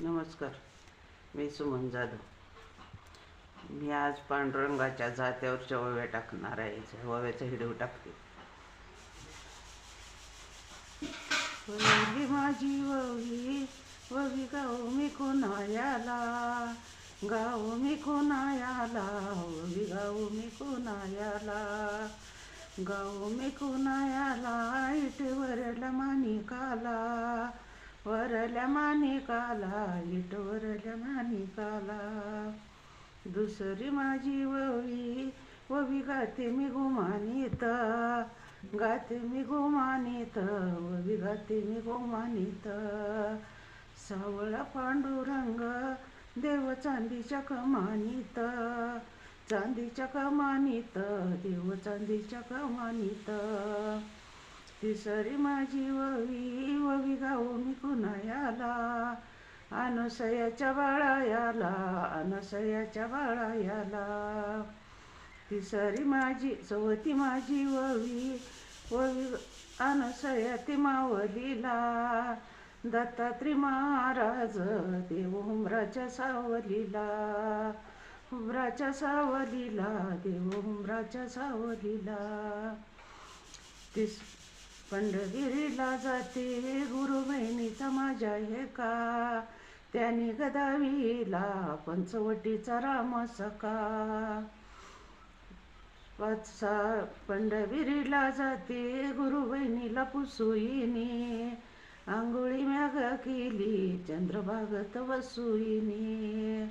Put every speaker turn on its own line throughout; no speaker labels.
नमस्कार मी सुमन जाधव. मी आज पांडुरंगाच्या जात्यावर ओव्या टाकणार आहे. ओव्याचा हिडव टाकते. माझी ववी ववी गाव मी कोणायाला? गाव मी कोणायाला? ववी गाव मी कोणायाला? गाव मी कोणायाला? इटवरला मानिकाला. वरल्या मानिकाला इट वरल्या मानिकाला. दुसरी माझी ववी ववी गाते मी गुमानित. गाते मी गुमानित ववी गाते मी गुमानित. सावळा पांडुरंग देव चांदीच्या कमानीत. चांदीच्या कमानीत देव चांदीच्या कमानीत. तिसरी माझी ववी ववी गाऊ मी कुणायाला? अनसयाच्या बाळायाला अनसयाच्या बाळायाला. तिसरी माझी चौथी माझी ववी ववी अनसया ती मावलीला. दत्तात्री महाराज देव उमराच्या सावलीला. उमराच्या सावलीला देव उमराच्या सावलीला. तिस पंढरीला जाते गुरु बहिणीचा माझ्या एका. त्याने गदावीला पंचवटीचा राम सका वाचा पंढरीला जाते गुरु बहिणीला पुसुईनी. आंघोळी म्याग केली चंद्रभागत वसुईनी.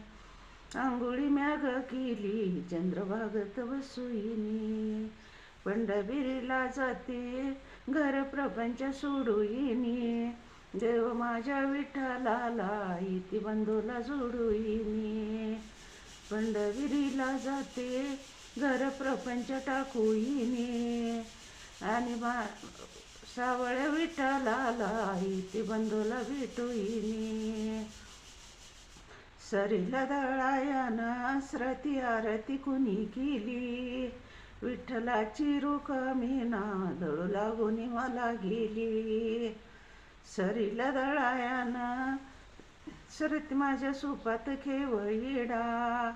आंघोळी म्याग केली चंद्रभागत वसुईनी. पंढरीला जाते घर प्रपंच सोडूईनी देव माझ्या विठ्ठलाला इति बंधूला जोडूईनी पंढरीला जाते घर प्रपंच टाकूईनी आणि मा सावळ्या विठ्ठलाला इति बंधूला भेटूईनी सरीला दळायाना श्रती आरती कुणी केली? विठ्ठलाची रुख मीना दळू लागून मला गेली. सरीला दळायाना सरती माझ्या सुपात खेवळीडा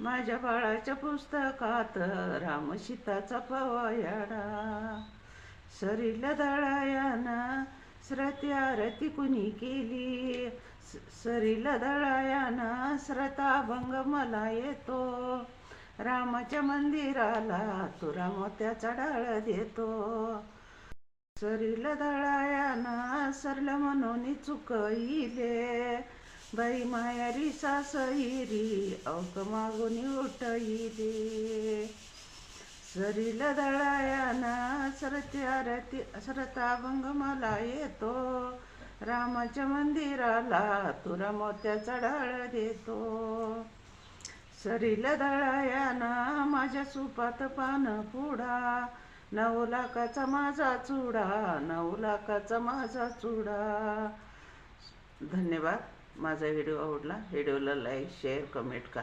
माझ्या बाळाच्या पुस्तकात राम सीताचा सरीला दळायाना श्रती आरती कुणी केली? सरीला दळायाना श्रताभंग मला येतो. रामाच्या मंदिराला तुरा मोत्याचा डाळ देतो. सरीला दळायाना सरलं म्हणून चुकईले बाई मायारी सासईरी अवक मागून उठईले सरीला दळायाना सरती आरती सरताभंग मला येतो. रामाच्या मंदिराला तुरा मोत्याचा डाळ देतो. सरील दळयाना माझ्या सुपात पान पुडा नऊ लाखाचा माझा चुडा नऊ लाखाचा माझा चुडा. धन्यवाद. माझा व्हिडिओ आवडला व्हिडिओला लाईक शेअर कमेंट करा.